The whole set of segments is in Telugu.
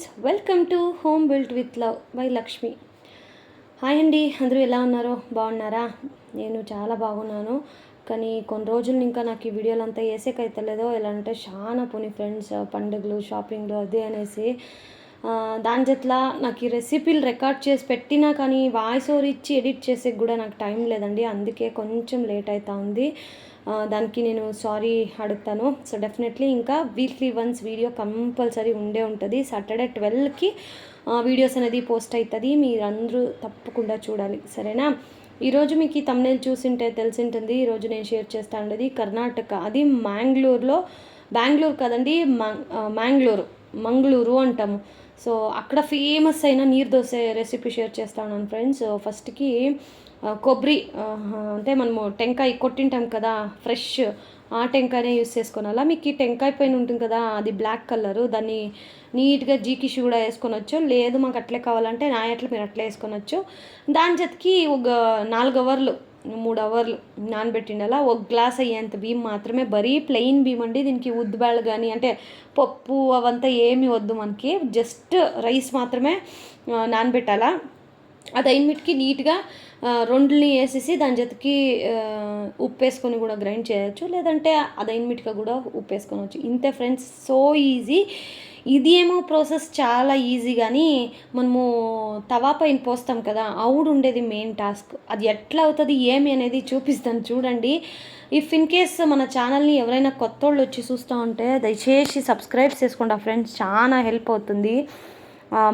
Friends welcome to home built with love by Lakshmi. Hi అండి అందరూ ఎలా ఉన్నారో? బాగున్నారా? నేను చాలా బాగున్నాను. కానీ కొన్ని రోజులు ఇంకా నాకు ఈ వీడియోలు అంతా వేసేకైతలేదో ఎలా అంటే చాలా పోనీ ఫ్రెండ్స్ పండుగలు షాపింగ్లు అదే అనేసి దాని జట్లా నాకు ఈ రెసిపీలు రికార్డ్ చేసి పెట్టినా కానీ వాయిస్ ఓవర్ ఇచ్చి ఎడిట్ చేసేకి కూడా నాకు టైం లేదండి. అందుకే కొంచెం లేట్ అవుతా ఉంది. దానికి నేను సారీ అడుగుతాను. సో డెఫినెట్లీ ఇంకా వీక్లీ వన్స్ వీడియో కంపల్సరీ ఉండే ఉంటుంది. సాటర్డే ట్వెల్వ్కి వీడియోస్ అనేది పోస్ట్ అవుతుంది మీరందరూ తప్పకుండా చూడాలి. సరేనా? ఈరోజు మీకు ఈ తమ్నేల్ చూసింటే తెలిసింటుంది. ఈరోజు నేను షేర్ చేస్తా ఉండేది కర్ణాటక. అది మ్యాంగ్లూరులో బెంగళూరు కదండి మ్యాంగ్లూరు మంగళూరు అంటాము. సో అక్కడ ఫేమస్ అయిన నీరు దోశ రెసిపీ షేర్ చేస్తాను ఫ్రెండ్స్ ఫస్ట్కి కొబ్బరి అంటే మనము టెంకాయ కొట్టింటాం కదా ఫ్రెష్ ఆ టెంకాయనే యూస్ చేసుకోనాలా మీకు ఈ టెంకాయ పైన ఉంటుంది కదా అది బ్లాక్ కలరు దాన్ని నీట్గా జీకిషి కూడా వేసుకోనొచ్చు లేదు మాకు అట్లే కావాలంటే నా ఎట్లా మీరు అట్లే వేసుకొనొచ్చు దాని జతకి ఒక నాలుగు అవర్లు మూడు అవర్లు నానబెట్టిండాల. ఒక గ్లాస్ అయ్యేంత బియ్యం మాత్రమే. బరీ ప్లెయిన్ బియ్యం అండి. దీనికి ఉద్దుబాళ్ళు కానీ అంటే పప్పు అవంతా ఏమి వద్దు మనకి. జస్ట్ రైస్ మాత్రమే నానబెట్టాలా. అది అయినమిటికి నీట్గా రెండుని వేసేసి దాని జతకి ఉప్పు వేసుకొని కూడా గ్రైండ్ చేయొచ్చు. లేదంటే అది అయినమిటిగా కూడా ఉప్పు వేసుకోవచ్చు ఇంతే ఫ్రెండ్స్. So easy. ఇది ఏమో ప్రాసెస్ చాలా ఈజీ కానీ మనము తవా పైన పోస్తాం కదా అవుడు ఉండేది మెయిన్ టాస్క్. అది ఎట్లా అవుతుంది ఏమి అనేది చూపిస్తాను చూడండి. ఇఫ్ ఇన్ కేస్ మన ఛానల్ని ఎవరైనా కొత్త వాళ్ళు వచ్చి చూస్తూ ఉంటే దయచేసి సబ్స్క్రైబ్ చేసుకోండి. ఫ్రెండ్స్ చాలా హెల్ప్ అవుతుంది.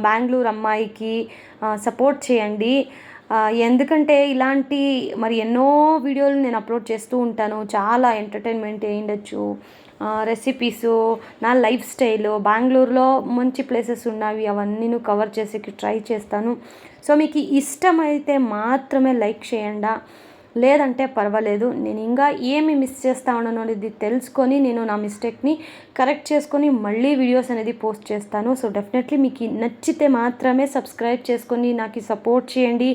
బెంగళూరు అమ్మాయికి సపోర్ట్ చేయండి. ఎందుకంటే ఇలాంటి మరి ఎన్నో వీడియోలు నేను అప్లోడ్ చేస్తూ ఉంటాను. చాలా ఎంటర్టైన్మెంట్ అయ్యుండొచ్చు రెసిపీస్ నా లైఫ్ స్టైల్ బెంగళూరులో మంచి ప్లేసెస్ ఉన్నవి అవన్నీ నేను కవర్ చేసేకి ట్రై చేస్తాను. సో మీకు ఇష్టమైతే మాత్రమే లైక్ చేయండి. లేదంటే పర్వాలేదు. నేను ఇంకా ఏమి మిస్ చేస్తా ఉన్నాను అనేది తెలుసుకొని నేను నా మిస్టేక్ని కరెక్ట్ చేసుకొని మళ్ళీ వీడియోస్ అనేది పోస్ట్ చేస్తాను. సో డెఫినెట్లీ మీకు నచ్చితే మాత్రమే సబ్స్క్రైబ్ చేసుకొని నాకు సపోర్ట్ చేయండి.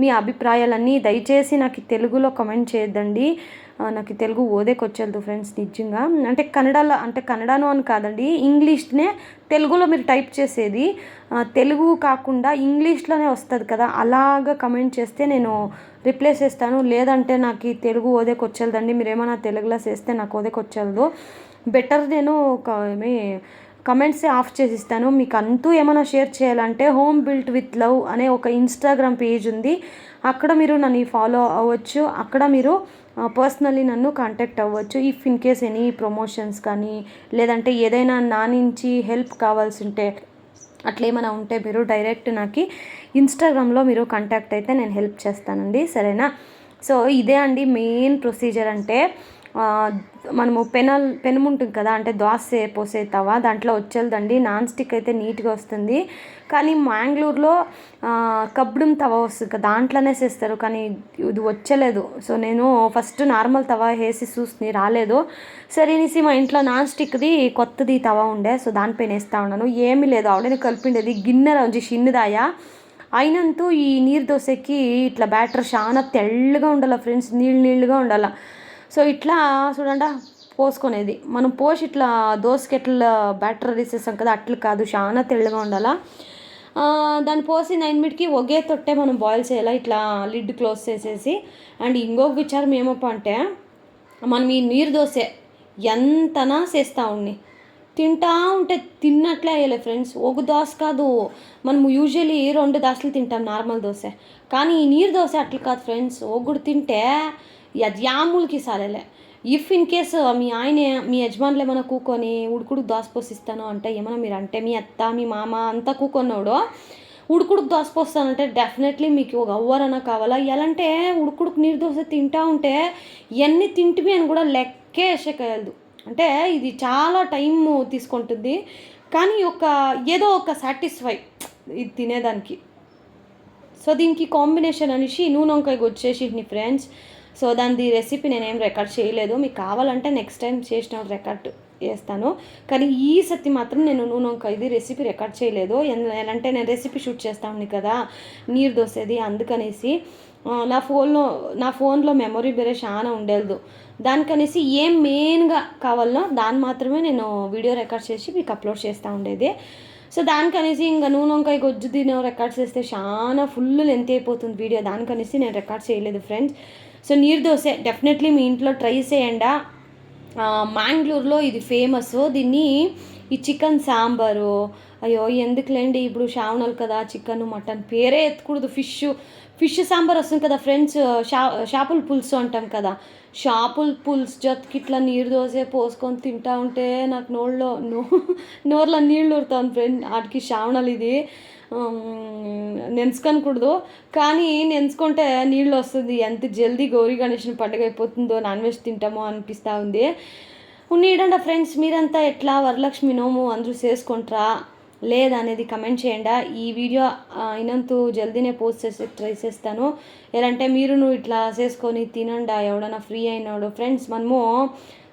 మీ అభిప్రాయాలన్నీ దయచేసి నాకు తెలుగులో కమెంట్ చేయొద్దండి. నాకు తెలుగు ఓదేకొచ్చేది ఫ్రెండ్స్ నిజంగా. అంటే కన్నడలో అంటే కన్నడను అని కాదండి ఇంగ్లీష్నే తెలుగులో మీరు టైప్ చేసేది. తెలుగు కాకుండా ఇంగ్లీష్లోనే వస్తుంది కదా అలాగా కమెంట్ చేస్తే నేను రిప్లై చేస్తాను. లేదంటే నాకు ఈ తెలుగు ఓదేకొచ్చేదండి మీరు ఏమైనా తెలుగులో చేస్తే నాకు ఓదేకొచ్చలదు. బెటర్ నేను ఒక ఏమి కమెంట్సే ఆఫ్ చేసిస్తాను. మీకు అంతూ ఏమైనా షేర్ చేయాలంటే హోమ్ బిల్ట్ విత్ లవ్ అనే ఒక ఇన్స్టాగ్రామ్ పేజ్ ఉంది. అక్కడ మీరు నన్ను ఫాలో అవ్వచ్చు. అక్కడ మీరు పర్సనల్లీ నన్ను కాంటాక్ట్ అవ్వచ్చు. If in case any promotions కానీ లేదంటే ఏదైనా నా నుంచి హెల్ప్ కావాల్సి ఉంటే అట్లా ఏమైనా ఉంటే మీరు డైరెక్ట్ నాకు ఇన్స్టాగ్రామ్లో మీరు కాంటాక్ట్ అయితే నేను హెల్ప్ చేస్తానండి. సరేనా? సో ఇదే అండి మెయిన్ ప్రొసీజర్ అంటే మనము పెనల్ పెనం ఉంటుంది కదా అంటే దోశ పోసే తవా దాంట్లో వచ్చేదండి నాన్ స్టిక్ అయితే నీట్గా వస్తుంది. కానీ మ్యాంగ్లూర్లో ఆ, తవ తవా వస్తుంది కదా దాంట్లోనే చేస్తారు. కానీ ఇది వచ్చలేదు. సో నేను ఫస్ట్ నార్మల్ తవా వేసి చూసి రాలేదు. సరే అనేసి మా ఇంట్లో నాన్ స్టిక్ది కొత్తది తవా ఉండే సో దానిపైన వేస్తూ ఉన్నాను. ఏమీ లేదు. ఆవిడని కలిపిండేది గిన్నె ఉంచి చిన్నదాయా అయినంతూ ఈ నీరు దోశకి ఇట్లా బ్యాటర్ చాలా తెల్లగా ఉండాలి ఫ్రెండ్స్. నీళ్ళు నీళ్ళుగా ఉండాలి. సో ఇట్లా చూడండి పోసుకునేది. మనం పోసి ఇట్లా దోశకి ఎట్లా బ్యాటర్ తీసేస్తాం కదా అట్లు కాదు చాలా తెల్లగా ఉండాలా. దాన్ని పోసి నైన్ మినిట్కి ఒకే తొట్టే మనం బాయిల్ చేయాలి ఇట్లా లిడ్ క్లోజ్ చేసేసి. అండ్ ఇంకొక విచారం ఏమప్ప అంటే మనం ఈ నీరు దోశ ఎంతనా చేస్తూ ఉండి. తింటా ఉంటే తిన్నట్లే అయ్యలే ఫ్రెండ్స్ ఒక దోశ కాదు. మనం యూజువలీ రెండు దోశలు తింటాం నార్మల్ దోశ కానీ ఈ నీరు దోశ అట్లా కాదు ఫ్రెండ్స్ ఒకటి తింటే యాములకి సరేలే. ఇఫ్ ఇన్ కేస్ మీ ఆయన మీ యజమానులు ఏమైనా కూకొని ఉడుకుడు దోశ అంటే ఏమైనా మీరు అంటే మీ అత్త మీ మామ అంతా కూకొన్నాడు ఉడుకుడుకు దోశ అంటే డెఫినెట్లీ మీకు ఒక అవ్వరన్నా కావాలా? ఎలాంటే ఉడుకుడుకు నీరు దోశ తింటా ఉంటే ఎన్ని తింటివి అని కూడా లెక్కే వేసేకయలదు అంటే ఇది చాలా టైం తీసుకుంటుంది. కానీ ఒక ఏదో ఒక సాటిస్ఫై ఇది తినేదానికి. సో దీనికి కాంబినేషన్ అనేసి నూనె వంకాయ వచ్చేసి ఫ్రెండ్స్. సో దాని రెసిపీ నేనేం రికార్డ్ చేయలేదు. మీకు కావాలంటే నెక్స్ట్ టైం చేసిన రికార్డ్ చేస్తాను. కానీ ఈ సతి మాత్రం నేను నూనె వంకాయది రెసిపీ రికార్డ్ చేయలేదు. ఎలా ఎలాంటే నేను రెసిపీ షూట్ చేస్తాను కదా నీరు దోసేది అందుకనేసి నా ఫోన్లో నా ఫోన్లో మెమొరీ బేరే చాలా ఉండేది. దానికనేసి ఏం మెయిన్గా కావాలనో దాన్ని మాత్రమే నేను వీడియో రికార్డ్ చేసి మీకు అప్లోడ్ చేస్తూ ఉండేది. సో దానికనేసి ఇంకా నూనె వంకాయ గొజ్జు తినే రికార్డ్స్ చేస్తే చాలా ఫుల్ లెంత్ అయిపోతుంది వీడియో దానికనేసి నేను రికార్డ్ చేయలేదు ఫ్రెండ్స్ సో నీరు దోశ డెఫినెట్లీ మీ ఇంట్లో ట్రై చేయండా. మ్యాంగ్లూర్లో ఇది ఫేమస్ దీన్ని ఈ చికెన్ సాంబారు అయ్యో ఎందుకులేండి? ఇప్పుడు శ్రావణాలు కదా చికెన్ మటన్ పేరే ఎత్తకూడదు. ఫిష్ ఫిష్ సాంబార్ వస్తుంది కదా ఫ్రెండ్స్. షా షాపుల పులుసు అంటాం కదా. షాపుల పులుసు జతకి ఇట్లా నీరు దోసే పోసుకొని తింటా ఉంటే నాకు నోళ్ళలో నో నోర్లో నీళ్ళు ఊరుతాను ఫ్రెండ్. వాటికి శ్రావణాలు ఇది. నెంచుకనకూడదు కానీ నెంచుకుంటే నీళ్ళు వస్తుంది. ఎంత జల్దీ గౌరీ గణేష్ని పండుగ అయిపోతుందో నాన్ వెజ్ తింటామో అనిపిస్తూ ఉంది. ఉన్నీడండి ఫ్రెండ్స్ మీరంతా ఎట్లా వరలక్ష్మి నోము అందరూ చేసుకుంటారా? లేదనేది కమెంట్ చేయండి. ఈ వీడియో అయినంత జల్దీనే పోస్ట్ చేసి ట్రై చేస్తాను. ఎలాంటే మీరు నువ్వు ఇట్లా చేసుకొని తినండా ఎవడన్నా ఫ్రీ అయినాడు. ఫ్రెండ్స్ మనము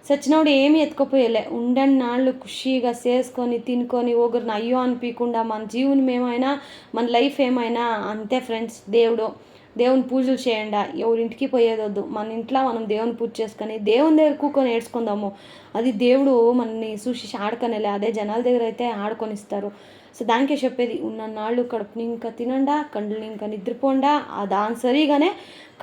సచ్చినోడు ఏమి ఎత్తుకపోయలే. ఉండని నాళ్ళు ఖుషీగా చేసుకొని తినుకొని ఒకరిని అయ్యో అనిపించకుండా మన జీవనం ఏమైనా మన లైఫ్ ఏమైనా అంతే ఫ్రెండ్స్ దేవుడు. దేవుని పూజలు చేయండా? ఎవరింటికి పోయేదొద్దు. మన ఇంట్లో మనం దేవుని పూజ చేసుకొని దేవుని దగ్గర కూకొని ఏడ్చుకుందాము. అది దేవుడు మనని చూసి ఆడుకొనేలే. అదే జనాల దగ్గర అయితే ఆడుకొనిస్తారు. సో దానికే చెప్పేది ఉన్న నాళ్ళు కడుపుని ఇంకా తినండా కండ్లు ఇంకా నిద్రపోండా ఆ దాని సరిగానే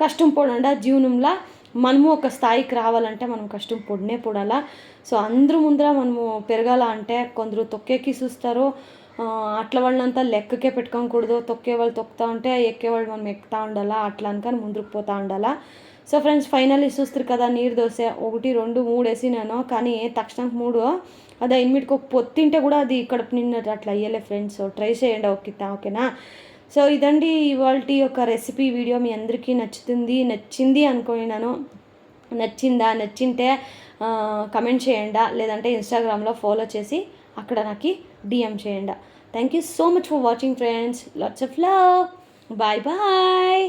కష్టం పోడండా జీవనంలో మనము ఒక స్థాయికి రావాలంటే మనం కష్టం పొడినే పొడాలా? సో అందరూ ముందర మనము పెరగాల అంటే కొందరు తొక్కేకి చూస్తారు అట్ల వాళ్ళంతా లెక్కకే పెట్టుకోకూడదు తొక్కే వాళ్ళు తొక్కుతూ ఉంటే ఎక్కేవాళ్ళు మనం ఎక్కుతూ ఉండాలా? అట్లా అనుకని ముందుకు పోతూ ఉండాలా? సో ఫ్రెండ్స్ ఫైనల్లీ చూస్తారు కదా నీరు దోశ. ఒకటి రెండు మూడు వేసినాను. కానీ తక్షణంకి మూడు అదే ఇన్మిట్కి ఒక పొత్తింటే కూడా అది ఇక్కడ నిన్నట్టు అట్లా అయ్యలే ఫ్రెండ్స్. ట్రై చేయండి ఓకే ఓకేనా? సో ఇదండి ఇవాళ యొక్క రెసిపీ వీడియో. మీ అందరికీ నచ్చుతుంది. నచ్చింది అనుకున్నాను. నచ్చిందా? నచ్చింటే కమెంట్ చేయండి? లేదంటే ఇన్స్టాగ్రామ్లో ఫాలో చేసి అక్కడ నాకు డిఎం చేయండి thank you so much for watching friends lots of love bye bye